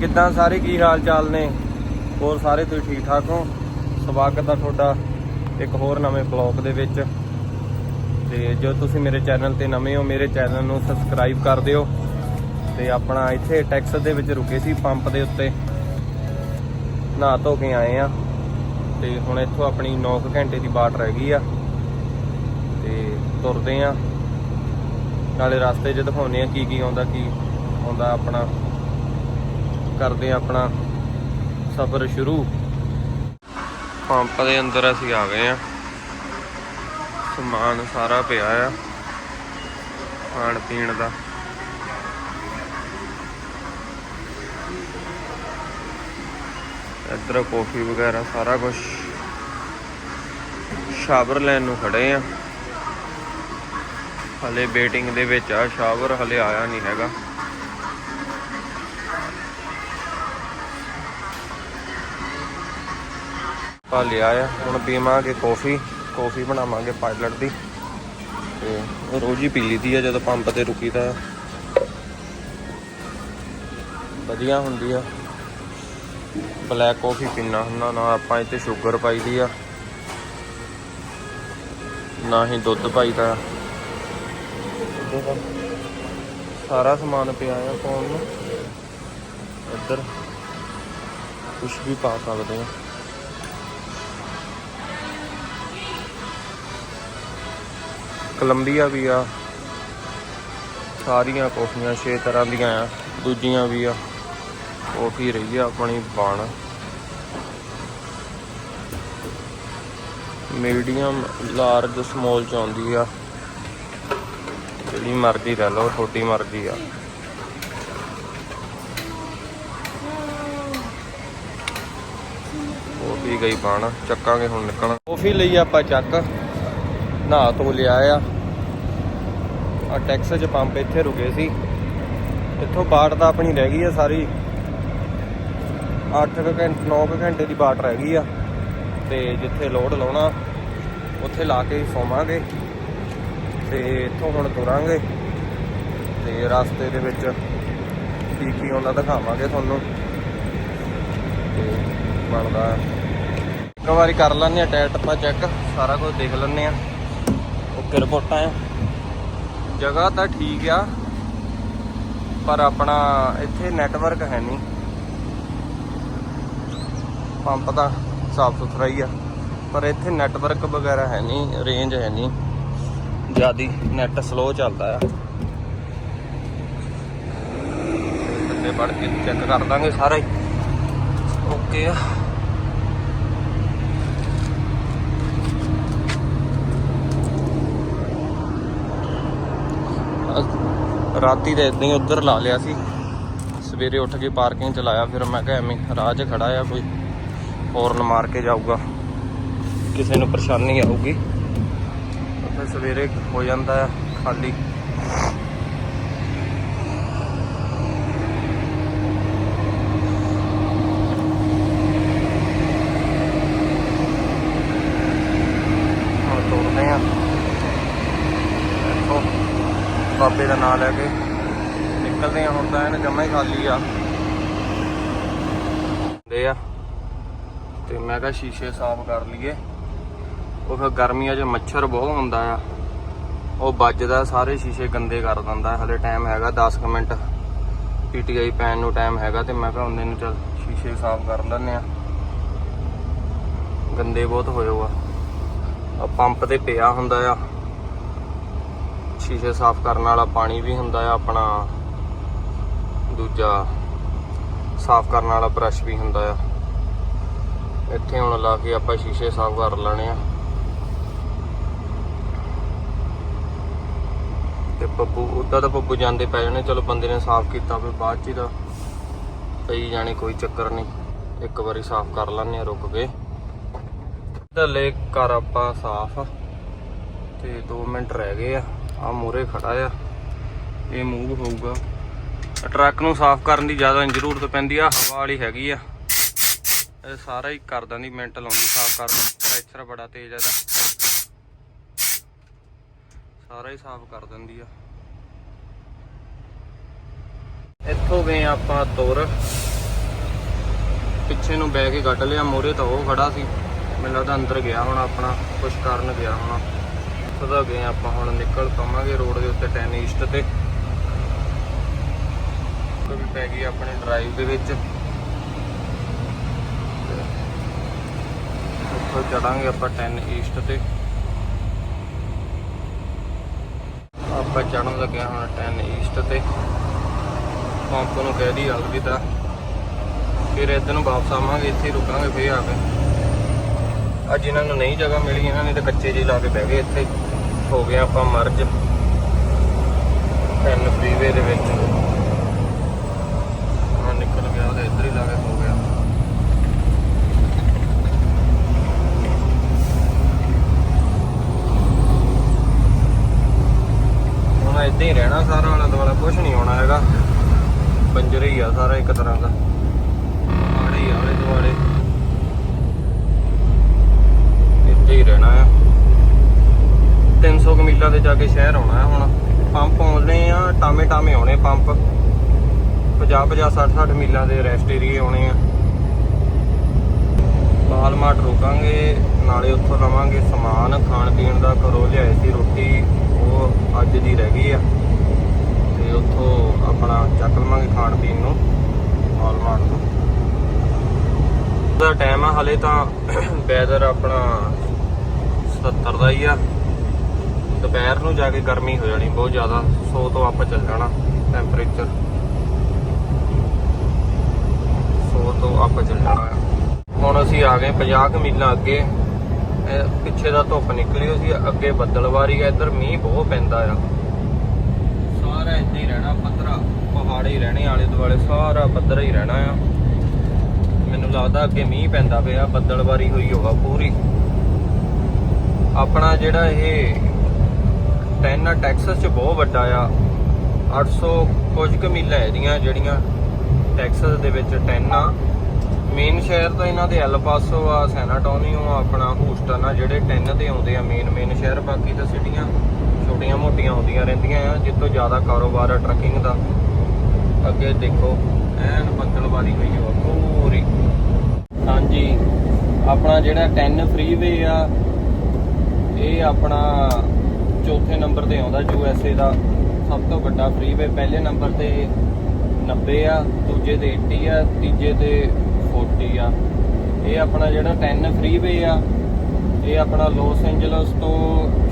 ਕਿੱਦਾਂ ਸਾਰੇ ਕੀ ਹਾਲ ਚਾਲ ਨੇ? ਹੋਰ ਸਾਰੇ ਤੁਸੀਂ ਠੀਕ ਠਾਕ ਹੋ? ਸਵਾਗਤ ਆ ਤੁਹਾਡਾ ਇੱਕ ਹੋਰ ਨਵੇਂ ਬਲੌਗ ਦੇ ਵਿੱਚ। ਤੇ ਜੋ ਤੁਸੀਂ ਮੇਰੇ ਚੈਨਲ ਤੇ ਨਵੇਂ ਹੋ, ਮੇਰੇ ਚੈਨਲ ਨੂੰ ਸਬਸਕ੍ਰਾਈਬ ਕਰ ਦਿਓ। ਤੇ ਆਪਣਾ ਇੱਥੇ ਟੈਕਸ ਦੇ ਵਿੱਚ ਰੁਕੇ ਸੀ ਪੰਪ ਦੇ ਉੱਤੇ। ਨਹਾ ਧੋ ਕੇ ਆਏ ਆ। ਤੇ ਹੁਣ ਇੱਥੋਂ ਆਪਣੀ 9 ਘੰਟੇ ਦੀ ਬਾਟ ਰਹਿ ਗਈ ਆ। ਤੇ ਤੁਰਦੇ ਆ। ਨਾਲੇ ਰਸਤੇ 'ਚ ਦਿਖਾਉਂਦੇ ਆ ਕੀ ਕੀ ਆਉਂਦਾ ਕੀ ਆਉਂਦਾ ਆਪਣਾ। ਕਰਦੇ ਆ ਆਪਣਾ ਸਫ਼ਰ ਸ਼ੁਰੂ। ਪੰਪ ਦੇ ਅੰਦਰ ਅਸੀਂ ਆ ਗਏ ਆ ਸਮਾਨ ਸਾਰਾ ਪਿਆ ਆ, ਖਾਣ ਪੀਣ ਦਾ। ਇੱਧਰ ਕੌਫੀ ਵਗੈਰਾ ਸਾਰਾ ਕੁਝ ਸ਼ਾਵਰ ਲੈਣ ਨੂੰ ਖੜੇ ਆ ਹਲੇ ਵੇਟਿੰਗ ਦੇ ਵਿੱਚ ਆ, ਸ਼ਾਵਰ ਹਲੇ ਆਇਆ ਨਹੀਂ ਹੈਗਾ। ਪਾ ਲਿਆ ਆ। ਹੁਣ ਪੀਵਾਂਗੇ ਕੌਫੀ ਕੌਫੀ ਬਣਾਵਾਂਗੇ ਪਾਇਲਟ ਦੀ। ਤੇ ਉਹ ਰੋਜ਼ ਹੀ ਪੀ ਲਈਦੀ ਆ, ਜਦੋਂ ਪੰਪ ਤੇ ਰੁਕੀਦਾ ਆ। ਵਧੀਆ ਹੁੰਦੀ ਆ। ਬਲੈਕ ਕੌਫੀ ਪੀਣਾ ਹੁੰਦਾ, ਨਾ ਆਪਾਂ ਇੱਥੇ ਸ਼ੂਗਰ ਪਾਈ ਦੀ ਆ, ਨਾ ਹੀ ਦੁੱਧ ਪਾਈਦਾ। ਆ ਸਾਰਾ ਸਮਾਨ ਪਿਆ ਆ ਪਾਉਣ ਨੂੰ। ਇੱਧਰ ਕੁਝ ਵੀ ਪਾ ਸਕਦੇ ਆ। ਕੋਲੰਬੀਆ ਵੀ ਆ। ਸਾਰੀਆਂ ਕੌਫੀਆਂ 6 ਤਰ੍ਹਾਂ ਦੀਆਂ ਆ, ਦੂਜੀਆਂ ਵੀ ਆ। ਕੌਫੀ ਰਹੀ ਆ ਆਪਣੀ ਬਣ। ਮੀਡੀਅਮ ਲਾਰਜ ਸਮੋਲ ਚ ਆਉਂਦੀ ਆ। ਜਿਹੜੀ ਮਰਜ਼ੀ ਲੈ ਲਓ ਤੁਹਾਡੀ ਮਰਜ਼ੀ ਆ। ਕੌਫੀ ਗਈ ਬਾਣ। ਚੱਕਾਂਗੇ ਹੁਣ ਨਿਕਲਣਾ। ਕੌਫੀ ਲਈ ਆਪਾਂ ਚੱਕ। ਨਹਾ ਤੋਂ ਲਿਆ ਆ। ਆ ਟੈਕਸ ਚ ਪੰਪ ਇੱਥੇ ਰੁਕੇ ਸੀ। ਇੱਥੋਂ ਬਾਟ ਤਾਂ ਆਪਣੀ ਰਹਿ ਗਈ ਆ ਸਾਰੀ। 8 ਘੰਟੇ 9 ਘੰਟੇ ਦੀ ਬਾਟ ਰਹਿ ਗਈ ਆ। ਤੇ ਜਿੱਥੇ ਲੋਡ ਲਾਉਣਾ, ਉੱਥੇ ਲਾ ਕੇ ਸੌਵਾਂਗੇ। ਤੇ ਇੱਥੋਂ ਹੁਣ ਤੁਰਾਂਗੇ। ਤੇ ਰਸਤੇ ਦੇ ਵਿੱਚ ਕੀ ਕੀ ਆਉਂਦਾ ਦਿਖਾਵਾਂਗੇ ਤੁਹਾਨੂੰ। ਤੇ ਬਣਦਾ। ਇੱਕ ਵਾਰੀ ਕਰ ਲੈਂਦੇ ਆ ਟਾਇਰ ਟੱਪਾ ਚੈੱਕ ਸਾਰਾ ਕੁਝ ਦੇਖ ਲੈਂਦੇ ਆ। ਰਿਪੋਰਟਾਂ ਆ ਜਗ੍ਹਾ ਤਾਂ ਠੀਕ ਆ, ਪਰ ਆਪਣਾ ਇੱਥੇ ਨੈਟਵਰਕ ਹੈ ਨਹੀਂ। ਪੰਪ ਤਾਂ ਸਾਫ਼ ਸੁਥਰਾ ਹੀ ਆ, ਪਰ ਇੱਥੇ ਨੈਟਵਰਕ ਵਗੈਰਾ ਹੈ ਨਹੀਂ ਰੇਂਜ ਹੈ ਨਹੀਂ। ਜਿਆਦੀ ਨੈਟ ਸਲੋ ਚੱਲਦਾ ਆ। ਤੇ ਵੜ ਕੇ ਚੈੱਕ ਕਰ ਦਾਂਗੇ ਸਾਰਾ। ਹੀ ਓਕੇ ਆ ਅਸ- ਰਾਤੀ ਤੇ ਇਦਾਂ ਹੀ ਉੱਧਰ ਲਾ ਲਿਆ ਸੀ। ਸਵੇਰੇ ਉੱਠ ਕੇ ਪਾਰਕਿੰਗ ਚ ਲਾਇਆ, ਫਿਰ ਮੈਂ ਕਿਹਾ ਐਵੇਂ ਰਾਹ 'ਚ ਖੜਾ ਆ ਕੋਈ ਹੌਰਨ ਮਾਰ ਕੇ ਜਾਊਗਾ। ਕਿਸੇ ਨੂੰ ਪਰੇਸ਼ਾਨੀ ਆਊਗੀ। ਫਿਰ ਸਵੇਰੇ ਹੋ ਜਾਂਦਾ ਆ, ਖਾਲੀ ਹੁਣ ਤੁਰਦੇ ਆ ਇੱਥੋਂ ਬਾਬੇ ਦਾ ਨਾਮ ਲੈ ਕੇ। ਨਿਕਲਦੇ ਆ ਹੁਣ ਤਾਂ ਇਹਨੇ ਜਮਾ ਹੀ ਖਾਲੀ ਆ। ਦੇ ਆ। ਤੇ ਮੈਂ ਕਿਹਾ ਸ਼ੀਸ਼ੇ ਸਾਫ਼ ਕਰ ਲਈਏ। ਉਹ ਫਿਰ ਗਰਮੀਆਂ 'ਚ ਮੱਛਰ ਬਹੁਤ ਹੁੰਦਾ ਆ। ਉਹ ਵੱਜਦਾ, ਸਾਰੇ ਸ਼ੀਸ਼ੇ ਗੰਦੇ ਕਰ ਦਿੰਦਾ। ਹਲੇ ਟਾਈਮ ਹੈਗਾ 10 ਕੁ ਮਿੰਟ। ਪੀਟੀਆਈ ਪੈਣ ਨੂੰ ਟਾਈਮ ਹੈਗਾ ਤੇ ਮੈਂ ਕਿਹਾ ਉਹਨੇ ਨੂੰ ਚੱਲ ਸ਼ੀਸ਼ੇ ਸਾਫ਼ ਕਰ ਲੈਂਦੇ ਆ ਗੰਦੇ ਬਹੁਤ ਹੋਏ ਆ। ਪੰਪ ਤੇ ਪਿਆ ਹੁੰਦਾ ਆ। ਸ਼ੀਸ਼ੇ ਸਾਫ਼ ਕਰਨ ਵਾਲਾ ਪਾਣੀ ਵੀ ਹੁੰਦਾ ਆ, ਆਪਣਾ ਦੂਜਾ ਸਾਫ਼ ਕਰਨ ਵਾਲਾ ਬ੍ਰਸ਼ ਵੀ ਹੁੰਦਾ ਆ। ਇੱਥੇ ਹੁਣ ਲਾ ਕੇ ਆਪਾਂ ਸ਼ੀਸ਼ੇ ਸਾਫ਼ ਕਰ ਲੈਣੇ ਆ। ਤੇ ਪੱਪੂ, ਉੱਦਾਂ ਤਾਂ ਪੱਪੂ ਜਾਂਦੇ ਪੈ ਜਾਣੇ, ਚਲੋ ਬੰਦੇ ਨੇ ਸਾਫ਼ ਕੀਤਾ ਫਿਰ ਬਾਅਦ ਚ ਹੀ ਤਾਂ ਪਈ ਜਾਣੇ ਕੋਈ ਚੱਕਰ ਨਹੀਂ, ਇੱਕ ਵਾਰੀ ਸਾਫ਼ ਕਰ ਲੈਣੇ ਆ ਰੁਕ ਕੇ। ਥੱਲੇ ਕਰ ਆਪਾਂ ਸਾਫ਼, ਤੇ 2 ਮਿੰਟ ਰਹਿ ਗਏ ਆ। ਆ ਮੂਰੇ ਖੜਾ ਆ। ਇਹ ਮੂਵ ਹੋਊਗਾ। ਟਰੱਕ ਨੂੰ ਸਾਫ਼ ਕਰਨ ਦੀ ਜ਼ਿਆਦਾ ਜ਼ਰੂਰਤ ਪੈਂਦੀ ਆ, ਹਵਾ ਵਾਲੀ ਹੈਗੀ ਆ। ਇਹ ਸਾਰਾ ਹੀ ਕਰ ਦਿੰਦੀ ਮਿੰਟ ਲਾਉਂਦੀ ਸਾਫ਼ ਕਰਨ ਪ੍ਰੈਸ਼ਰ ਬੜਾ ਤੇਜ਼ ਆ ਇਹਦਾ। ਸਾਰਾ ਹੀ ਸਾਫ਼ ਕਰ ਦਿੰਦੀ ਆ। ਇੱਥੋਂ ਗਏ ਆਪਾਂ ਤੁਰ। ਪਿੱਛੇ ਨੂੰ ਬੈ ਕੇ ਕੱਢ ਲਿਆ। ਮੋਰੇ ਤਾਂ ਉਹ ਖੜਾ ਸੀ। ਮੈਨੂੰ ਲੱਗਦਾ ਅੰਦਰ ਗਿਆ ਹੁਣ ਆਪਣਾ, ਕੁਛ ਕਰਨ ਗਿਆ ਹੋਣਾ। ਸਦਾ ਗਏ ਆਪਾਂ ਹੁਣ ਨਿਕਲ ਪਾਵਾਂਗੇ ਰੋਡ ਦੇ ਉੱਤੇ 10 ਈਸਟ ਤੇ। ਵੀ ਪੈ ਗਈ ਆਪਣੇ ਡਰਾਈਵ ਦੇ ਵਿੱਚ। ਉੱਥੋਂ ਚੜਾਂਗੇ ਆਪਾਂ 10 ਈਸਟ ਤੇ। ਆਪਾਂ ਚੜਨ ਲੱਗੇ ਹੁਣ 10 ਈਸਟ ਤੇ। ਪੰਪ ਨੂੰ ਕਹਿ ਦੀ ਅਲਵਿਦਾ ਫਿਰ ਇੱਧਰ ਨੂੰ ਵਾਪਸ ਆਵਾਂਗੇ, ਇੱਥੇ ਰੁਕਾਂਗੇ, ਫੇਰ ਆ ਕੇ। ਅੱਜ ਇਹਨਾਂ ਨੂੰ ਨਹੀਂ ਜਗ੍ਹਾ ਮਿਲੀ, ਇਹਨਾਂ ਨੇ ਤਾਂ ਕੱਚੇ ਜਿਹੇ ਲਾ ਕੇ ਬਹਿ ਗਏ ਇੱਥੇ। ਹੋ ਗਿਆ ਆਪਾਂ ਮਰਜ ਪੈਨ ਫਰੀਵੇ ਦੇ ਵਿੱਚ। ਹੁਣ ਨਿਕਲ ਗਿਆ, ਉਹਦੇ ਇੱਧਰ ਹੀ ਲਾ ਹੋ ਗਿਆ। ਹੁਣ ਇੱਦਾਂ ਹੀ ਰਹਿਣਾ ਸਾਰਾ, ਆਲਾ ਦੁਆਲਾ ਕੁਝ ਨਹੀਂ ਹੋਣਾ ਹੈਗਾ। ਬੰਜਰ ਹੀ ਆ ਸਾਰਾ ਇੱਕ ਤਰ੍ਹਾਂ ਦਾ। ਆੜੇ ਹੀ ਆਲੇ ਦੁਆਲੇ। ਇੱਦਾਂ ਹੀ ਰਹਿਣਾ ਆ। 300 ਕੁ ਮੀਲਾਂ ਤੇ ਜਾ ਕੇ ਸ਼ਹਿਰ ਆਉਣਾ ਹੁਣ। ਪੰਪ ਆਉਣੇ ਆ ਟਾਮੇ ਟਾਮੇ ਆਉਣੇ ਪੰਪ। 50 50 60 60 ਮੀਲਾਂ ਦੇ ਰੈਸਟ ਏਰੀਏ ਆਉਣੇ ਆ। ਬਾਲਮਾਟ ਰੋਕਾਂਗੇ, ਨਾਲੇ ਉੱਥੋਂ ਲਵਾਂਗੇ ਸਮਾਨ ਖਾਣ ਪੀਣ ਦਾ ਘਰੋਂ ਲਿਆਏ ਸੀ ਰੋਟੀ, ਉਹ ਅੱਜ ਦੀ ਰਹਿ ਗਈ ਆ। ਤੇ ਉੱਥੋਂ ਆਪਣਾ ਚੱਕ ਲਵਾਂਗੇ ਖਾਣ ਪੀਣ ਨੂੰ ਬਾਲਮਾਟ ਤੋਂ ਦਾ ਟਾਈਮ ਆ, ਹਲੇ ਤਾਂ ਵੈਦਰ ਆਪਣਾ 70 ਦਾ ਹੀ ਆ। ਦੁਪਹਿਰ ਨੂੰ ਜਾ ਕੇ ਗਰਮੀ ਹੋ ਜਾਣੀ, ਬਹੁਤ ਜ਼ਿਆਦਾ 100 ਤੋਂ ਆਪਾਂ ਚੱਲ ਜਾਣਾ ਟੈਂਪਰੇਚਰ 100 ਤੋਂ ਆਪਾਂ ਚੱਲ ਜਾਣਾ। ਹੁਣ ਅਸੀਂ ਆ ਗਏ 50 ਕੁ ਮੀਲਾਂ ਅੱਗੇ। ਪਿੱਛੇ ਦਾ ਧੁੱਪ ਨਿਕਲੀ ਸੀ, ਅੱਗੇ ਬੱਦਲਵਾਰੀ ਆ, ਇੱਧਰ ਮੀਂਹ ਬਹੁਤ ਪੈਂਦਾ ਆ। ਸਾਰਾ ਇੱਦਾਂ ਹੀ ਰਹਿਣਾ, ਪੱਧਰਾ, ਪਹਾੜੇ ਹੀ ਰਹਿਣੇ ਆਲੇ ਦੁਆਲੇ, ਸਾਰਾ ਪੱਧਰਾ ਹੀ ਰਹਿਣਾ ਆ। ਮੈਨੂੰ ਲੱਗਦਾ ਅੱਗੇ ਮੀਂਹ ਪੈਂਦਾ ਪਿਆ, ਬੱਦਲਵਾਰੀ ਹੋਈ ਹੋਗਾ ਪੂਰੀ। ਆਪਣਾ ਜਿਹੜਾ ਇਹ ਟੈਨ ਟੈਕਸਸ ਚ ਬਹੁਤ ਵੱਡਾ ਆ। 800 ਕੁਝ ਕੁ ਮੀਲਾਂ ਇਹਦੀਆਂ ਜਿਹੜੀਆਂ ਟੈਕਸਸ ਦੇ ਵਿੱਚ 10 ਆ। ਮੇਨ ਸ਼ਹਿਰ ਤਾਂ ਇਹਨਾਂ ਦੇ ਐਲ ਪਾਸੋ ਆ, ਸੈਨਾਟੋਨੀਓ ਆ, ਆਪਣਾ ਹੂਸਟਨ ਆ, ਜਿਹੜੇ 10 ਤੇ ਆਉਂਦੇ ਆ ਮੇਨ ਮੇਨ ਸ਼ਹਿਰ। ਬਾਕੀ ਤਾਂ ਸਿਟੀਆਂ ਛੋਟੀਆਂ ਮੋਟੀਆਂ ਆਉਂਦੀਆਂ ਰਹਿੰਦੀਆਂ ਆ, ਜਿੱਥੋਂ ਜ਼ਿਆਦਾ ਕਾਰੋਬਾਰ ਆ ਟਰੱਕਿੰਗ ਦਾ। ਅੱਗੇ ਦੇਖੋ, ਐਨ ਬੱਦਲਵਾਰੀ ਹੋਈ ਆ, ਪੂਰੀ। ਹਾਂਜੀ, ਆਪਣਾ ਜਿਹੜਾ 10 ਫਰੀਵੇ ਆ, ਇਹ ਆਪਣਾ ਚੌਥੇ ਨੰਬਰ ਤੇ ਆਉਂਦਾ, ਯੂ ਐਸ ਏ ਦਾ ਸਭ ਤੋਂ ਵੱਡਾ ਫਰੀਵੇ ਪਹਿਲੇ ਨੰਬਰ ਤੇ 90 ਆ, ਦੂਜੇ ਤੇ 80 ਆ, ਤੀਜੇ ਤੇ 40 ਆ। ਇਹ ਆਪਣਾ ਜਿਹੜਾ 10 ਫਰੀਵੇ ਆ, ਇਹ ਆਪਣਾ ਲਾਸ ਐਂਜਲਸ ਤੋਂ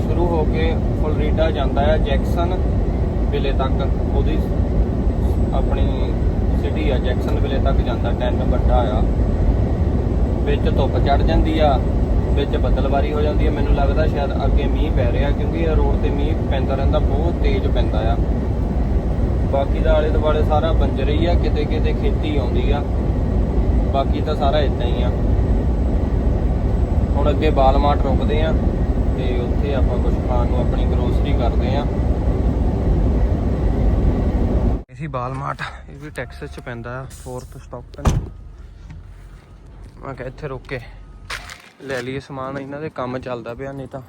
ਸ਼ੁਰੂ ਹੋ ਕੇ ਫਲੋਰੀਡਾ ਜਾਂਦਾ ਆ ਜੈਕਸਨ ਵਿਲੇ ਤੱਕ। ਉਹਦੀ ਆਪਣੀ ਸਿਟੀ ਆ ਜੈਕਸਨ ਵਿਲੇ ਤੱਕ ਜਾਂਦਾ 10 ਵੱਡਾ ਆ। ਵਿੱਚ ਧੁੱਪ ਚੜ ਜਾਂਦੀ ਆ। ਵਿੱਚ ਬੱਦਲਵਾਰੀ ਹੋ ਜਾਂਦੀ ਹੈ। ਮੈਨੂੰ ਲੱਗਦਾ ਸ਼ਾਇਦ ਅੱਗੇ ਮੀਂਹ ਪੈ ਰਿਹਾ, ਕਿਉਂਕਿ ਇਹ ਰੋਡ ਤੇ ਮੀਂਹ ਪੈਂਦਾ ਰਹਿੰਦਾ, ਬਹੁਤ ਤੇਜ਼ ਪੈਂਦਾ ਆ। ਬਾਕੀ ਦਾ ਆਲੇ ਦੁਆਲੇ ਸਾਰਾ ਬੰਜਰ ਹੀ ਆ, ਕਿਤੇ ਕਿਤੇ ਖੇਤੀ ਆਉਂਦੀ ਆ। ਬਾਕੀ ਤਾਂ ਸਾਰਾ ਇਦਾਂ ਹੀ ਆ। ਹੁਣ ਅੱਗੇ ਬਾਲਮਾਟ ਰੁਕਦੇ ਆ, ਤੇ ਉੱਥੇ ਆਪਾਂ ਕੁਝ ਖਾਣ ਨੂੰ ਆਪਣੀ ਗਰੋਸਰੀ ਕਰਦੇ ਆ। ਇਸੀ ਬਾਲਮਾਟ ਇਹ ਵੀ ਟੈਕਸਸ ਚ ਪੈਂਦਾ ਆ ਫੋਰਥ ਸਟਾਪ ਮੈਂ ਕਿਹਾ ਇੱਥੇ ਰੁਕ ਕੇ ਲੈ ਲਈਏ ਸਮਾਨ, ਇਹਨਾਂ ਦੇ ਕੰਮ ਚੱਲਦਾ ਪਿਆ ਨਹੀਂ ਤਾਂ।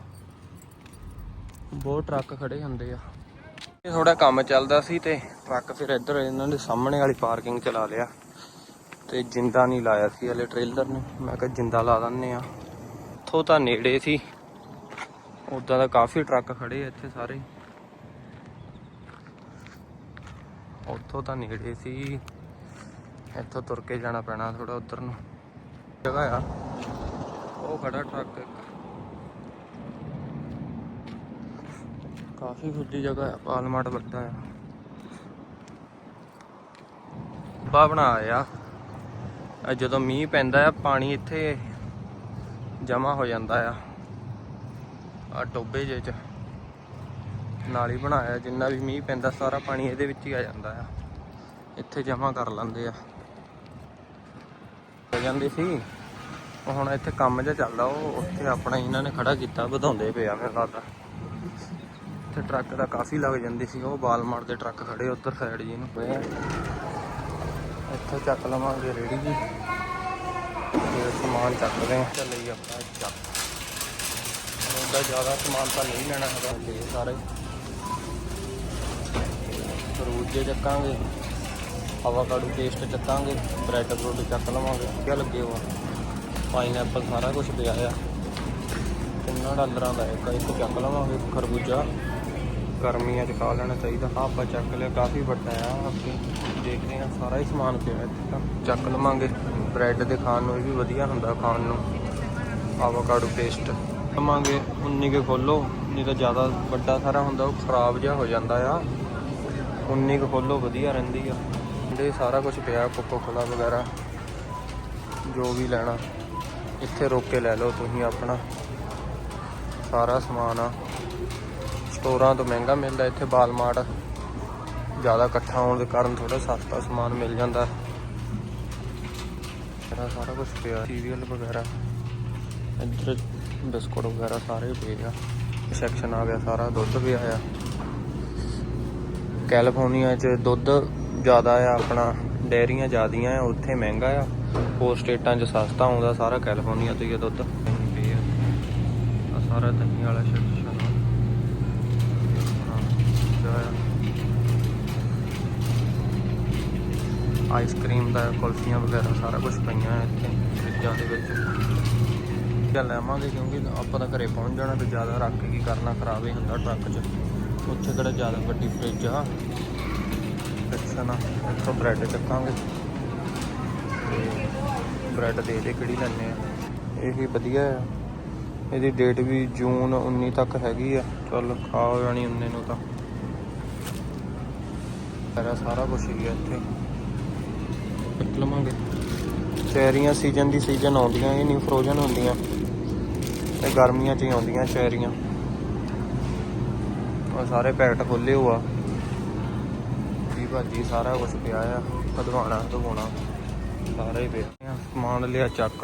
ਬਹੁਤ ਟਰੱਕ ਖੜੇ ਹੁੰਦੇ ਆ। ਇਹ ਥੋੜਾ ਕੰਮ ਚੱਲਦਾ ਸੀ ਤੇ ਟਰੱਕ ਫਿਰ ਇੱਧਰ ਇਹਨਾਂ ਦੇ ਸਾਹਮਣੇ ਵਾਲੀ ਪਾਰਕਿੰਗ ਚਲਾ ਲਿਆ। ਤੇ ਜਿੰਦਾ ਨਹੀਂ ਲਾਇਆ ਸੀ ਹਲੇ ਟ੍ਰੇਲਰ ਨੇ। ਮੈਂ ਕਿਹਾ ਜਿੰਦਾ ਲਾ ਦਿੰਨੇ ਆ। ਉੱਥੋਂ ਤਾਂ ਨੇੜੇ ਸੀ। ਉਦਾਂ ਦਾ ਕਾਫੀ ਟਰੱਕ ਖੜੇ ਆ ਇੱਥੇ ਸਾਰੇ। ਉੱਥੋਂ ਤਾਂ ਨੇੜੇ ਸੀ। ਇੱਥੋਂ ਤੁਰ ਕੇ ਜਾਣਾ ਪੈਣਾ ਥੋੜਾ ਉਧਰ ਨੂੰ। ਜਗ੍ਹਾ ਆ। ਉਹ ਖੜਾ ਟਰੱਕ ਇੱਕ। ਕਾਫੀ ਵੱਡੀ ਜਗ੍ਹਾ ਆ ਪਾਲਮਾਟ ਵੱਡਾ ਆ। ਬਾ ਬਣਾ ਆ। ਜਦੋਂ ਮੀਂਹ ਪੈਂਦਾ ਆ, ਪਾਣੀ ਇੱਥੇ ਜਮਾ ਹੋ ਜਾਂਦਾ ਆ। ਆ ਟੋਬੇ ਜੇ ਚ ਨਾਲੀ ਬਣਾਇਆ, ਜਿੰਨਾ ਵੀ ਮੀਂਹ ਪੈਂਦਾ, ਸਾਰਾ ਪਾਣੀ ਇਹਦੇ ਵਿੱਚ ਹੀ ਆ ਜਾਂਦਾ ਆ। ਇੱਥੇ ਜਮਾ ਕਰ ਲੈਂਦੇ ਆ। ਹੋ ਜਾਂਦੀ ਸੀ। ਹੁਣ ਇੱਥੇ ਕੰਮ ਜਿਹਾ ਚੱਲਦਾ, ਉਹ ਉੱਥੇ ਆਪਣਾ ਇਹਨਾਂ ਨੇ ਖੜਾ ਕੀਤਾ, ਵਧਾਉਂਦੇ ਪਿਆ ਮੈਨੂੰ ਲੱਗਦਾ ਇੱਥੇ ਟਰੱਕ ਦਾ ਕਾਫੀ ਲੱਗ ਜਾਂਦੀ ਸੀ, ਉਹ ਬਾਲਮਾਰ ਦੇ ਟਰੱਕ ਖੜੇ ਉੱਧਰ ਸਾਈਡ ਜੀ ਨੂੰ ਪਏ ਆ। ਇੱਥੇ ਚੱਕ ਲਵਾਂਗੇ ਰੇੜੀ ਜੀ। ਤੇ ਸਮਾਨ ਚੱਕਦੇ ਆ ਚੱਲੀ ਆਪਣਾ ਚੱਕ। ਉਹਦਾ ਜ਼ਿਆਦਾ ਸਮਾਨ ਤਾਂ ਨਹੀਂ ਲੈਣਾ ਹੈਗਾ, ਤੇ ਸਾਰੇ। ਫਰੂਟ ਜੇ ਚੱਕਾਂਗੇ, ਆਵਾਕਾਡੋ ਪੇਸਟ ਚੱਕਾਂਗੇ, ਬ੍ਰੈਡ ਬਰੋਡ ਚੱਕ ਲਵਾਂਗੇ। ਕਿਆ ਲੱਗੇ ਹੋਆ ਪਾਈਨਐਪਲ ਸਾਰਾ ਕੁਝ ਪਿਆ ਆ। ਕਿੰਨਾ ਡਾਲਰਾਂ ਦਾ ਇੱਕ ਇੱਕ ਚੱਕ ਲਵਾਂਗੇ ਖਰਬੂਜਾ। ਗਰਮੀਆਂ 'ਚ ਖਾ ਲੈਣਾ ਚਾਹੀਦਾ। ਆਹ ਆਪਾਂ ਚੱਕ ਲਿਆ, ਕਾਫੀ ਵੱਡਾ ਆ। ਅੱਗੇ ਦੇਖਦੇ ਆ ਸਾਰਾ ਹੀ ਸਮਾਨ ਪਿਆ ਇੱਥੇ ਤਾਂ। ਚੱਕ ਲਵਾਂਗੇ। ਬ੍ਰੈਡ ਦੇ ਖਾਣ ਨੂੰ ਇਹ ਵੀ ਵਧੀਆ ਹੁੰਦਾ ਖਾਣ ਨੂੰ। ਆਵਾਕਾਡੋ ਪੇਸਟ ਲਵਾਂਗੇ। 19 ਕੇ ਖੋਲੋ। ਨਹੀਂ ਤਾਂ ਜ਼ਿਆਦਾ ਵੱਡਾ ਸਾਰਾ ਹੁੰਦਾ, ਉਹ ਖਰਾਬ ਜਿਹਾ ਹੋ ਜਾਂਦਾ ਆ। 19 ਕੁ ਖੋਲੋ, ਵਧੀਆ ਰਹਿੰਦੀ ਆ। ਇਹਦੇ ਸਾਰਾ ਕੁਝ ਪਿਆ ਕੋਕੋ ਕੋਲਾ ਵਗੈਰਾ, ਜੋ ਵੀ ਲੈਣਾ। ਇੱਥੇ ਰੋਕ ਕੇ ਲੈ ਲਓ ਤੁਸੀਂ ਆਪਣਾ। ਸਾਰਾ ਸਮਾਨ ਆ। ਸਟੋਰਾਂ ਤੋਂ ਮਹਿੰਗਾ ਮਿਲਦਾ ਇੱਥੇ ਬਾਲਮਾਰਟ ਜ਼ਿਆਦਾ ਇਕੱਠਾ ਹੋਣ ਦੇ ਕਾਰਨ ਥੋੜਾ ਸਸਤਾ ਸਮਾਨ ਮਿਲ ਜਾਂਦਾ। ਇਹਦਾ ਸਾਰਾ ਕੁਝ ਪਿਆ। ਸੀਰੀਅਲ ਵਗੈਰਾ, ਇੱਧਰ ਬਿਸਕੁਟ ਵਗੈਰਾ ਸਾਰੇ ਪਏ ਆ। ਸੈਕਸ਼ਨ ਆ ਗਿਆ ਸਾਰਾ, ਦੁੱਧ ਵੀ ਆਇਆ। ਕੈਲੀਫੋਰਨੀਆ 'ਚ ਦੁੱਧ ਜ਼ਿਆਦਾ ਆ, ਆਪਣਾ ਡੇਅਰੀਆਂ ਜ਼ਿਆਦੀਆਂ ਆ, ਉੱਥੇ ਮਹਿੰਗਾ ਆ। ਹੋਰ ਸਟੇਟਾਂ 'ਚ ਸਸਤਾ ਆਉਂਦਾ ਸਾਰਾ ਕੈਲੀਫੋਰਨੀਆ ਤੋਂ ਹੀ ਆ ਦੁੱਧ। ਪਏ ਆ ਸਾਰਾ ਦਹੀਂ ਵਾਲਾ ਸੈਕਸ਼ਨ ਆਈਸਕ੍ਰੀਮ ਦਾ, ਕੁਲਫੀਆਂ ਵਗੈਰਾ ਸਾਰਾ ਕੁਝ ਪਈਆਂ ਇੱਥੇ, ਫਰਿੱਜਾਂ ਦੇ ਵਿੱਚ। ਚੱਲ ਲੈਵਾਂਗੇ ਕਿਉਂਕਿ ਆਪਾਂ ਤਾਂ ਘਰੇ ਪਹੁੰਚ ਜਾਣਾ ਤੇ ਜ਼ਿਆਦਾ ਰੱਖ ਕੇ ਕੀ ਕਰਨਾ ਖਰਾਬ ਹੀ ਹੁੰਦਾ ਟਰੱਕ 'ਚ। ਉੱਥੇ ਕਿਹੜਾ ਜ਼ਿਆਦਾ ਵੱਡੀ ਫਰਿੱਜ ਆ। ਸੈਕਸ਼ਨ ਆ ਇੱਥੋਂ ਬ੍ਰੈਡ ਚੱਕਾਂਗੇ। ਬ੍ਰੈਡ ਦੇ ਦੇ ਕਿਹੜੀ ਲੈਣੇ ਆ। ਇਹ ਵੀ ਵਧੀਆ ਆ। ਇਹਦੀ ਡੇਟ ਵੀ ਜੂਨ 19 ਤੱਕ ਹੈਗੀ ਆ। ਚੱਲ ਖਾ ਹੋ ਜਾਣੀ 19 ਨੂੰ ਤਾਂ। ਸਾਰਾ ਸਾਰਾ ਕੁਝ ਹੀ ਆ ਇੱਥੇ। ਕੱਟ ਲਵਾਂਗੇ। ਚੈਰੀਆਂ ਸੀਜ਼ਨ ਦੀ ਸੀਜ਼ਨ ਆਉਂਦੀਆਂ ਇਹ ਨਹੀਂ ਫਰੋਜ਼ਨ ਹੁੰਦੀਆਂ। ਇਹ ਗਰਮੀਆਂ 'ਚ ਹੀ ਆਉਂਦੀਆਂ ਚੈਰੀਆਂ। ਉਹ ਸਾਰੇ ਪੈਕਟ ਖੋਲੇ ਹੋਆ। ਜੀ ਭਾਜੀ ਸਾਰਾ ਕੁਝ ਪਿਆ ਆ। ਕਦਵਾਣਾ ਧਵਾਉਣਾ ਸਾਰਾ ਹੀ ਪਿਆ ਸਮਾਨ ਲਿਆ ਚੱਕ।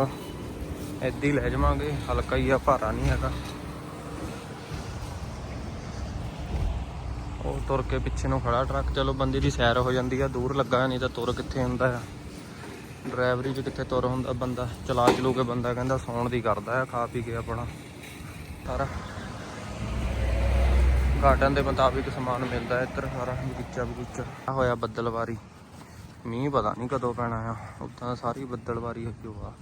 ਏਦਾਂ ਹੀ ਲੈ ਜਾਵਾਂਗੇ, ਹਲਕਾ ਹੀ ਆ, ਭਾਰਾ ਨਹੀਂ ਹੈਗਾ। ਉਹ ਤੁਰ ਕੇ ਪਿੱਛੇ ਨੂੰ ਖੜਾ ਟਰੱਕ। ਚਲੋ ਬੰਦੇ ਦੀ ਸੈਰ ਹੋ ਜਾਂਦੀ ਆ, ਦੂਰ ਲੱਗਾ ਨਹੀਂ ਤਾਂ ਤੁਰ ਕਿੱਥੇ ਹੁੰਦਾ ਆ। ਡਰਾਈਵਰੀ 'ਚ ਕਿੱਥੇ ਤੁਰ ਹੁੰਦਾ ਬੰਦਾ, ਚਲਾ ਚਲੂ ਕੇ ਬੰਦਾ, ਕਹਿੰਦਾ ਸੌਣ ਦੀ ਕਰਦਾ ਆ, ਖਾ ਪੀ ਕੇ ਆਪਣਾ। ਸਾਰਾ ਗਾਰਡਨ ਦੇ ਮੁਤਾਬਿਕ ਸਮਾਨ ਮਿਲਦਾ ਇੱਧਰ, ਸਾਰਾ ਬਗੀਚਾ ਬਗੀਚਾ ਆ ਹੋਇਆ ਬੱਦਲਵਾਰੀ। ਮੀਂਹ ਪਤਾ ਨਹੀਂ ਕਦੋਂ ਪੈਣਾ ਆ। ਉਦਾਂ ਸਾਰੀ ਬੱਦਲਵਾਰੀ ਹੋਈ ਹੋਆ।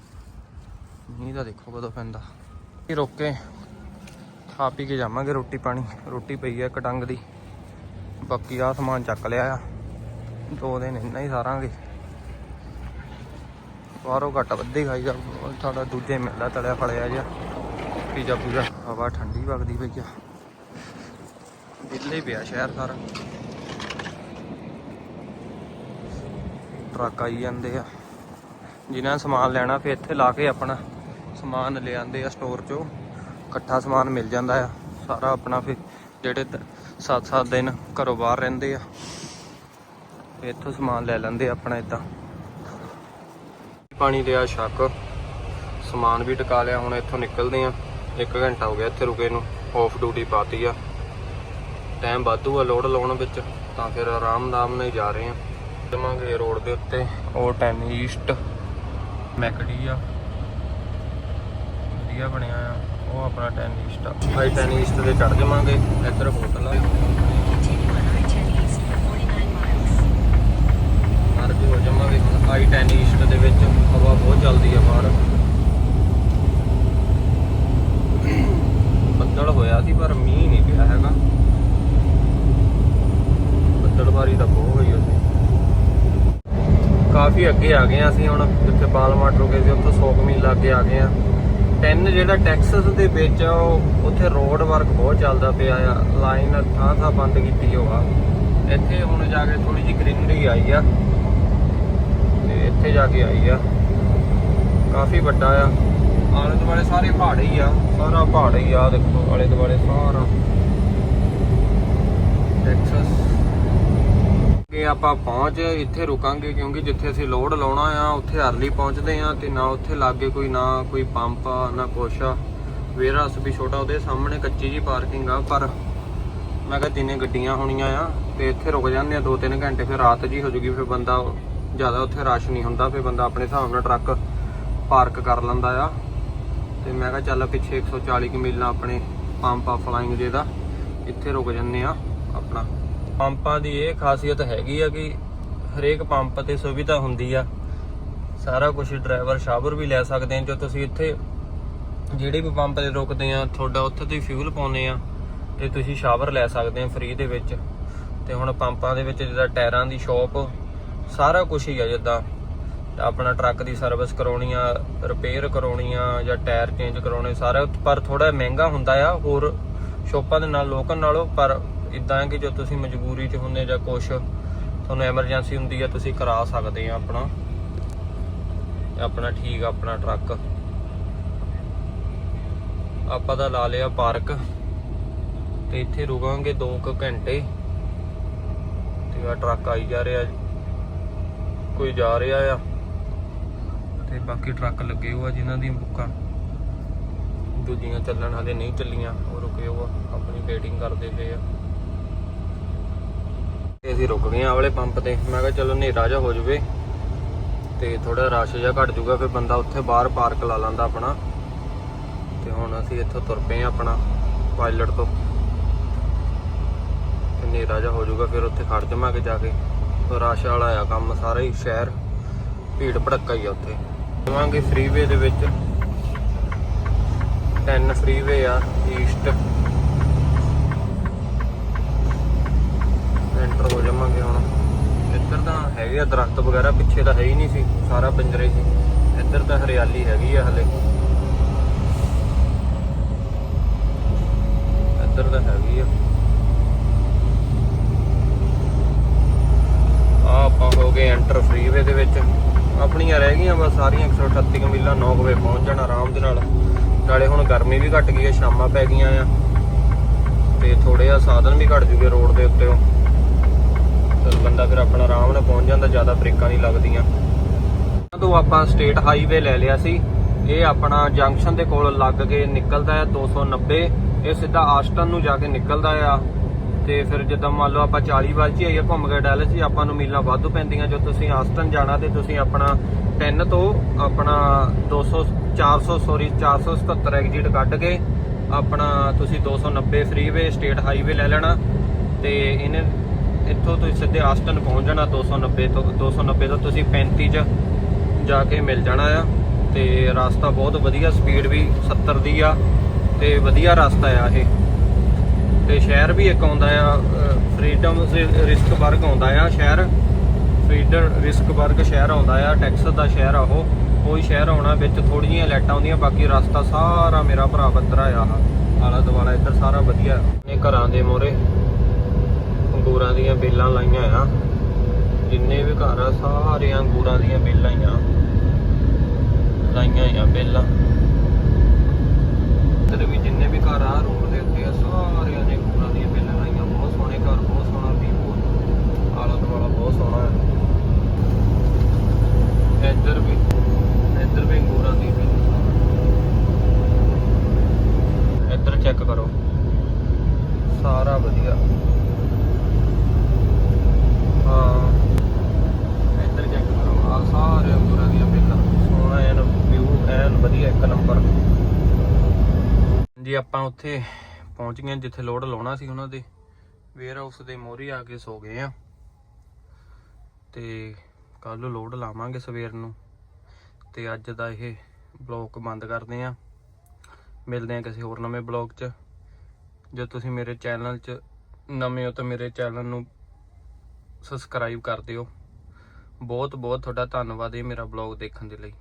ਮੀਂਹ ਦਾ ਦੇਖੋ ਕਦੋਂ ਪੈਂਦਾ। ਇਹ ਰੁਕ ਕੇ ਖਾ ਪੀ ਕੇ ਜਾਵਾਂਗੇ ਰੋਟੀ ਪਾਣੀ। ਰੋਟੀ ਪਈ ਆ ਇੱਕ ਡੰਗ ਦੀ। ਬਾਕੀ ਆ ਸਮਾਨ ਚੱਕ ਲਿਆ ਆ। ਦੋ ਦਿਨ ਇੰਨਾ ਹੀ ਸਾਰਾਂਗੇ। ਬਾਹਰੋਂ ਘੱਟ ਵੱਧੇ ਖਾਈ ਜਾ। ਤੁਹਾਡਾ ਦੂਜੇ ਮਿਲਦਾ ਤਲਿਆ ਫੜਿਆ ਜਿਹਾ। ਪੀਜਾ ਪੂਜਾ ਹਵਾ ਠੰਡੀ ਵਗਦੀ ਪਈ ਆ। ਦਿੱਲੀ ਪਿਆ ਸ਼ਹਿਰ ਸਾਰਾ। ਟਰੱਕ ਆਈ ਜਾਂਦੇ ਆ। ਜਿਨ੍ਹਾਂ ਨੇ ਸਮਾਨ ਲੈਣਾ, ਫਿਰ ਇੱਥੇ ਲਾ ਕੇ ਆਪਣਾ ਸਮਾਨ ਲੈ ਆ ਸਟੋਰ ਚੋਂ। ਇਕੱਠਾ ਸਮਾਨ ਮਿਲ ਜਾਂਦਾ ਆ। ਸਾਰਾ ਆਪਣਾ ਫਿਰ ਜਿਹੜੇ 7-7 ਦਿਨ ਘਰੋਂ ਬਾਹਰ ਰਹਿੰਦੇ ਆ। ਇੱਥੋਂ ਸਮਾਨ ਲੈ ਲੈਂਦੇ ਆਪਣਾ ਇਦਾਂ। ਪਾਣੀ ਲਿਆ ਸ਼ੱਕ ਸਮਾਨ ਵੀ ਟਿਕਾ ਲਿਆ, ਹੁਣ ਇੱਥੋਂ ਨਿਕਲਦੇ ਆ। 1 ਘੰਟਾ ਹੋ ਗਿਆ ਇੱਥੇ ਰੁਕੇ ਨੂੰ। ਆਫ ਡਿਊਟੀ ਪਾਤੀ ਆ। ਟਾਈਮ ਵਾਧੂ ਆ ਲੋਡ ਲਾਉਣ ਵਿੱਚ, ਤਾਂ ਫਿਰ ਆਰਾਮ ਨਾਲ ਹੀ ਜਾ ਰਹੇ ਆ। ਜਮਾਂਗੇ ਰੋਡ ਦੇ ਉੱਤੇ, ਉਹ 10 ਈਸਟ। ਮੈਕਡੀ ਆ ਵਧੀਆ ਬਣਿਆ ਆ, ਉਹ ਆਪਣਾ 10 ਈਸਟ ਆ। ਭਾਈ 10 ਈਸਟ ਦੇ ਚੜ ਜਾਵਾਂਗੇ, ਇੱਧਰ ਹੋਟਲ ਆ Continue on I-10 East for 49 miles. ਮਾਰ ਵੀ ਹੋ ਜਾਵਾਂਗੇ ਹੁਣ ਆਈ 10 ਈਸਟ ਦੇ ਵਿੱਚ ਹਵਾ ਬਹੁਤ ਚੱਲਦੀ ਆ ਬਾਹਰ ਬੱਦਲ ਹੋਇਆ ਸੀ ਪਰ ਮੀਂਹ ਨਹੀਂ ਪਿਆ ਹੈਗਾ ਬੱਦਲਬਾਰੀ ਤਾਂ ਬਹੁਤ ਹੋਈ ਉੱਥੇ ਕਾਫੀ ਅੱਗੇ ਆ ਗਏ ਆ ਅਸੀਂ ਹੁਣ, ਜਿੱਥੇ ਬਾਲਮਾਟ ਰੁਕੇ ਸੀ, ਉੱਥੋਂ 100 ਮੀਲ ਅੱਗੇ ਆ ਗਏ ਆ 10 ਜਿਹੜਾ ਟੈਕਸਸ ਦੇ ਵਿੱਚ ਆ ਉੱਥੇ ਰੋਡ ਵਰਕ ਬਹੁਤ ਚੱਲਦਾ ਪਿਆ ਆ। ਲਾਈਨ ਥਾਂ ਥਾਂ ਬੰਦ ਕੀਤੀ ਹੋਆ ਇੱਥੇ ਹੁਣ ਜਾ ਕੇ ਥੋੜੀ ਜਿਹੀ ਗ੍ਰੀਨਰੀ ਆਈ ਆ। ਤੇ ਇੱਥੇ ਜਾ ਕੇ ਆਈ ਆ। ਕਾਫੀ ਵੱਡਾ ਆ। ਆਲੇ ਦੁਆਲੇ ਸਾਰੇ ਪਹਾੜ ਹੀ ਆ। ਸਾਰਾ ਪਹਾੜ ਹੀ ਆ, ਦੇਖੋ, ਆਲੇ ਦੁਆਲੇ ਸਾਰਾ। ਟੈਕਸਸ ਕਿ ਆਪਾਂ ਪਹੁੰਚ, ਇੱਥੇ ਰੁਕਾਂਗੇ ਕਿਉਂਕਿ ਜਿੱਥੇ ਅਸੀਂ ਲੋਡ ਲਾਉਣਾ ਆ, ਉੱਥੇ ਅਰਲੀ ਪਹੁੰਚਦੇ ਆ ਤੇ ਨਾ ਉੱਥੇ ਲਾਗੇ ਕੋਈ, ਨਾ ਕੋਈ ਪੰਪ ਆ, ਨਾ ਕੁਛ ਆ। ਵੇਅਰਹਾਊਸ ਵੀ ਛੋਟਾ, ਉਹਦੇ ਸਾਹਮਣੇ ਕੱਚੀ ਜੀ ਪਾਰਕਿੰਗ ਆ, ਪਰ ਮੈਂ ਕਿਹਾ ਤਿੰਨੇ ਗੱਡੀਆਂ ਹੋਣੀਆਂ ਆ, ਤੇ ਇੱਥੇ ਰੁਕ ਜਾਂਦੇ ਆ 2-3 ਘੰਟੇ, ਫਿਰ ਰਾਤ ਜੀ ਹੋ ਜੂਗੀ, ਫਿਰ ਬੰਦਾ ਜ਼ਿਆਦਾ ਉੱਥੇ ਰਸ਼ ਨਹੀਂ ਹੁੰਦਾ, ਫਿਰ ਬੰਦਾ ਆਪਣੇ ਹਿਸਾਬ ਨਾਲ ਟਰੱਕ ਪਾਰਕ ਕਰ ਲੈਂਦਾ ਆ। ਤੇ ਮੈਂ ਕਿਹਾ ਚੱਲ ਪਿੱਛੇ 140 ਕਿ ਮੀਲਾਂ ਆਪਣੇ ਪੰਪ ਆ ਫਲਾਈਂਗ ਜੇ ਦਾ, ਇੱਥੇ ਰੁਕ ਜੰਨੇ ਆ ਆਪਣਾ। ਪੰਪਾਂ ਦੀ ਇਹ ਖਾਸੀਅਤ ਹੈਗੀ ਆ ਕਿ ਹਰੇਕ ਪੰਪ ਤੇ ਸੁਵਿਧਾ ਹੁੰਦੀ ਆ। ਸਾਰਾ ਕੁਝ ਡਰਾਈਵਰ ਸ਼ਾਵਰ ਵੀ ਲੈ ਸਕਦੇ ਆ ਜੋ ਤੁਸੀਂ ਇੱਥੇ ਜਿਹੜੇ ਵੀ ਪੰਪ ਤੇ ਰੁਕਦੇ ਆ, ਤੁਹਾਡਾ ਉੱਥੇ ਤੁਸੀਂ ਫਿਊਲ ਪਾਉਨੇ ਆ, ਤੇ ਤੁਸੀਂ ਸ਼ਾਵਰ ਲੈ ਸਕਦੇ ਆ ਫ੍ਰੀ ਦੇ ਵਿੱਚ। ਤੇ ਹੁਣ ਪੰਪਾਂ ਦੇ ਵਿੱਚ ਜਿੱਦਾਂ ਟਾਇਰਾਂ ਦੀ ਸ਼ਾਪ ਸਾਰਾ ਕੁਝ ਹੀ ਆ ਜਿੱਦਾਂ। ਆਪਣਾ ਟਰੱਕ ਦੀ ਸਰਵਿਸ ਕਰਾਉਣੀ ਆ ਰਿਪੇਅਰ ਕਰਾਉਣੀ ਆ, ਜਾਂ ਟਾਇਰ ਚੇਂਜ ਕਰਾਉਣੇ, ਸਾਰਾ ਪਰ ਥੋੜਾ ਮਹਿੰਗਾ ਹੁੰਦਾ ਆ, ਹੋਰ ਸ਼ੋਪਾਂ ਦੇ ਨਾਲ, ਲੋਕਲ ਨਾਲੋਂ, ਪਰ ਇਦਾਂ ਹੈ ਕਿ ਜੋ ਤੁਸੀਂ ਮਜਬੂਰੀ 'ਚ ਹੁੰਦੇ ਜਾਂ ਕੁਛ ਤੁਹਾਨੂੰ ਐਮਰਜੈਂਸੀ ਹੁੰਦੀ ਆ, ਤੁਸੀਂ ਕਰਾ ਸਕਦੇ ਆ ਆਪਣਾ। ਆਪਣਾ ਠੀਕ, ਆਪਣਾ ਟਰੱਕ ਆਪਾਂ ਦਾ ਲਾ ਲਿਆ ਪਾਰਕ ਤੇ ਇੱਥੇ ਰੁਕਾਂਗੇ 2 ਕੁ ਘੰਟੇ ਤੇ ਆ ਟਰੱਕ ਆਈ ਜਾ ਰਿਹਾ। ਕੋਈ ਜਾ ਰਿਹਾ ਆ ਤੇ ਬਾਕੀ ਟਰੱਕ ਲੱਗੇ ਹੋਆ ਜਿਨ੍ਹਾਂ ਦੀਆਂ ਬੁੱਕਾਂ। ਦੂਜੀਆਂ ਚੱਲਣ ਹਾਲੇ ਨਹੀਂ ਚੱਲੀਆਂ, ਉਹ ਰੁਕੇ ਹੋ ਆਪਣੀ ਵੇਟਿੰਗ ਕਰਦੇ ਪਏ ਆ। ਤੇ ਅਸੀਂ ਰੁਕ ਗਏ ਆ ਵਾਲੇ ਪੰਪ ਤੇ। ਮੈਂ ਕਿਹਾ ਚਲੋ ਹਨੇਰਾ ਜਿਹਾ ਹੋ ਜਾਵੇ ਤੇ ਥੋੜਾ ਰਸ਼ ਜਿਹਾ ਘਟ ਜਾਊਗਾ, ਫਿਰ ਬੰਦਾ ਉੱਥੇ ਬਾਹਰ ਪਾਰਕ ਲਾ ਲੈਂਦਾ ਆਪਣਾ। ਤੇ ਹੁਣ ਅਸੀਂ ਇੱਥੋਂ ਤੁਰ ਪਏ ਆ ਆਪਣਾ ਪਾਇਲਟ ਤੋਂ। ਹਨੇਰਾ ਜਿਹਾ ਹੋ ਜਾਊਗਾ, ਫਿਰ ਉੱਥੇ ਖੜ ਜਾਵਾਂਗੇ ਜਾ ਕੇ। ਰਸ਼ ਵਾਲਾ ਆ ਕੰਮ ਸਾਰਾ ਹੀ, ਸ਼ਹਿਰ। ਭੀੜ ਭੜੱਕਾ ਹੀ ਆ ਉੱਥੇ। ਜਾਵਾਂਗੇ ਫ੍ਰੀਵੇ ਦੇ ਵਿੱਚ। 10 ਫ੍ਰੀਵੇ ਆ ਈਸਟ ਐਂਟਰ ਹੋ ਜਾਵਾਂਗੇ ਹੁਣ ਇੱਧਰ ਤਾਂ ਹੈਗੇ ਆ, ਦਰਖਤ ਵਗੈਰਾ ਪਿੱਛੇ ਤਾਂ ਹੈ ਹੀ ਨਹੀਂ ਸੀ, ਸਾਰਾ ਬੰਜਰੇ ਸੀ। ਇੱਧਰ ਤਾਂ ਹਰਿਆਲੀ ਹੈਗੀ ਆ ਹਲੇ। ਇੱਧਰ ਤਾਂ ਹੈਗੀ ਆ। ਆ ਆਪਾਂ ਹੋ ਗਏ ਐਂਟਰ ਫ੍ਰੀਵੇ ਦੇ ਵਿੱਚ। ਆਪਣੀਆਂ ਰਹਿ ਗਈਆਂ ਬਸ, ਸਾਰੀਆਂ 138 ਮੀਲਾਂ 9 ਵਜੇ ਪਹੁੰਚ ਜਾਣਾ ਆਰਾਮ ਦੇ ਨਾਲ। ਨਾਲੇ ਹੁਣ ਗਰਮੀ ਵੀ ਘਟ ਗਈ ਹੈ ਸ਼ਾਮਾਂ ਪੈ ਗਈਆਂ ਆ। ਤੇ ਥੋੜੇ ਆ ਸਾਧਨ ਵੀ ਘਟ ਜੂਗੇ ਰੋਡ ਦੇ ਉੱਤੇ ਬੰਦਾ ਫਿਰ ਆਪਣਾ ਆਰਾਮ ਨਾਲ ਪਹੁੰਚ ਜਾਂਦਾ ਜ਼ਿਆਦਾ ਬ੍ਰੇਕਾਂ ਨਹੀਂ ਲੱਗਦੀਆਂ। ਤੋਂ ਆਪਾਂ ਸਟੇਟ ਹਾਈਵੇ ਲੈ ਲਿਆ ਸੀ। ਇਹ ਆਪਣਾ ਜੰਕਸ਼ਨ ਦੇ ਕੋਲ ਲੱਗ ਕੇ ਨਿਕਲਦਾ ਹੈ 290 ਇਹ ਸਿੱਧਾ ਆਸਟਨ ਨੂੰ ਜਾ ਕੇ ਨਿਕਲਦਾ ਆ। ਤੇ ਫਿਰ ਜਦੋਂ ਮੰਨ ਲਓ ਆਪਾਂ 40 ਵੱਲ ਚ ਆਈਏ ਘੁੰਮ ਕੇ ਡੈਲਸ ਜੀ ਆਪਾਂ ਨੂੰ ਮੀਲਾਂ ਵਾਧੂ ਪੈਂਦੀਆਂ। ਜੋ ਤੁਸੀਂ ਆਸਟਨ ਜਾਣਾ ਤੇ ਤੁਸੀਂ ਆਪਣਾ 10 ਤੋਂ ਆਪਣਾ 200 400 ਸੌਰੀ 477 ਐਗਜ਼ਿਟ ਕੱਢ ਕੇ ਆਪਣਾ ਤੁਸੀਂ 290 ਫ੍ਰੀਵੇ ਸਟੇਟ ਹਾਈਵੇ ਲੈ ਲੈਣਾ। ਤੇ ਇਹਨੇ ਇੱਥੋਂ ਤੁਸੀਂ ਸਿੱਧੇ ਆਸਟਨ ਪਹੁੰਚ ਜਾਣਾ 290 ਤੋਂ 290 ਤੋਂ ਤੁਸੀਂ 35 ਚ ਜਾ ਕੇ ਮਿਲ ਜਾਣਾ ਆ। ਤੇ ਰਸਤਾ ਬਹੁਤ ਵਧੀਆ ਸਪੀਡ ਵੀ 70 ਦੀ ਆ ਤੇ ਵਧੀਆ ਰਸਤਾ ਆ ਇਹ। ਤੇ ਸ਼ਹਿਰ ਵੀ ਇੱਕ ਆਉਂਦਾ ਆ ਫਰੀडम ਰਿਸਕਬਰਗ ਆਉਂਦਾ ਆ ਸ਼ਹਿਰ। ਫਰੀਡ ਰਿਸਕ ਵਰਗ ਸ਼ਹਿਰ ਆਉਂਦਾ ਆ ਟੈਕਸਸ ਦਾ ਸ਼ਹਿਰ ਆ ਉਹ। ਕੋਈ ਸ਼ਹਿਰ ਆਉਣਾ, ਵਿੱਚ ਥੋੜ੍ਹੀਆਂ ਜਿਹੀਆਂ ਲਾਈਟਾਂ ਆਉਂਦੀਆਂ, ਬਾਕੀ ਰਸਤਾ ਸਾਰਾ ਮੇਰਾ ਭਰਾ ਬੱਦਰਾ ਆ ਆਲਾ ਦੁਆਲਾ ਇੱਧਰ ਸਾਰਾ ਵਧੀਆ ਇਹ ਘਰਾਂ ਦੇ ਮੋਰੇ। ਅੰਗੂਰਾਂ ਦੀਆਂ ਬੇਲਾਂ ਲਾਈਆਂ ਆ। ਜਿੰਨੇ ਵੀ ਘਰ ਆ ਸਾਰੇ ਅੰਗੂਰਾਂ ਦੀਆਂ ਬੇਲਾਂ ਹੀ ਆ। ਲਾਈਆਂ ਆ ਬੇਲਾਂ। ਇੱਧਰ ਵੀ ਜਿੰਨੇ ਵੀ ਘਰ ਆ, ਰੋਡ ਦੇ ਉੱਤੇ ਆ, ਸਾਰਿਆਂ ਨੇ ਅੰਗੂਰਾਂ ਦੀਆਂ ਬੇਲਾਂ ਲਾਈਆਂ। ਬਹੁਤ ਸੋਹਣੇ ਘਰ, ਬਹੁਤ ਸੋਹਣਾ ਵੀਊ ਆਲਾ ਦੁਆਲਾ ਬਹੁਤ ਸੋਹਣਾ ਹੈ ਇੱਧਰ ਵੀ ਇੱਧਰ ਵੀ ਅੰਗੂਰਾਂ ਦੀ ਬੇਲਾਂ। ਇੱਧਰ ਚੈੱਕ ਕਰੋ। ਸਾਰਾ ਵਧੀਆ ਹਾਂ ਇੱਧਰ ਚੈੱਕ ਕਰੋ ਆ ਸਾਰੇ ਅੰਗੂਰਾਂ ਦੀਆਂ ਬੇਲਾਂ ਸੋਹਣਾ ਐਨ ਵਿਊ ਐਨ ਵਧੀਆ ਇੱਕ ਨੰਬਰ ਜੀ ਆਪਾਂ ਉੱਥੇ ਪਹੁੰਚ ਗਏ ਜਿੱਥੇ ਲੋਡ ਲਾਉਣਾ ਸੀ ਉਹਨਾਂ ਦੇ। ਵੇਅਰ ਹਾਊਸ ਦੇ ਮੋਰੀ ਆ ਕੇ ਸੋ ਗਏ ਆ ਤੇ ਕੱਲ ਨੂੰ ਲੋਡ ਲਾਵਾਂਗੇ ਸਵੇਰ ਨੂੰ। ਤੇ ਅੱਜ ਦਾ ਇਹ ਬਲੌਗ ਬੰਦ ਕਰਦੇ ਆ ਮਿਲਦੇ ਆ ਕਿਸੇ ਹੋਰ ਨਵੇਂ ਬਲੌਗ 'ਚ। ਜੇ ਤੁਸੀਂ ਮੇਰੇ ਚੈਨਲ 'ਚ ਨਵੇਂ ਹੋ ਤਾਂ ਮੇਰੇ ਚੈਨਲ ਨੂੰ ਸਬਸਕ੍ਰਾਈਬ ਕਰ ਦਿਓ। ਬਹੁਤ ਬਹੁਤ ਤੁਹਾਡਾ ਧੰਨਵਾਦ ਇਹ ਮੇਰਾ ਬਲੌਗ ਦੇਖਣ ਦੇ ਲਈ।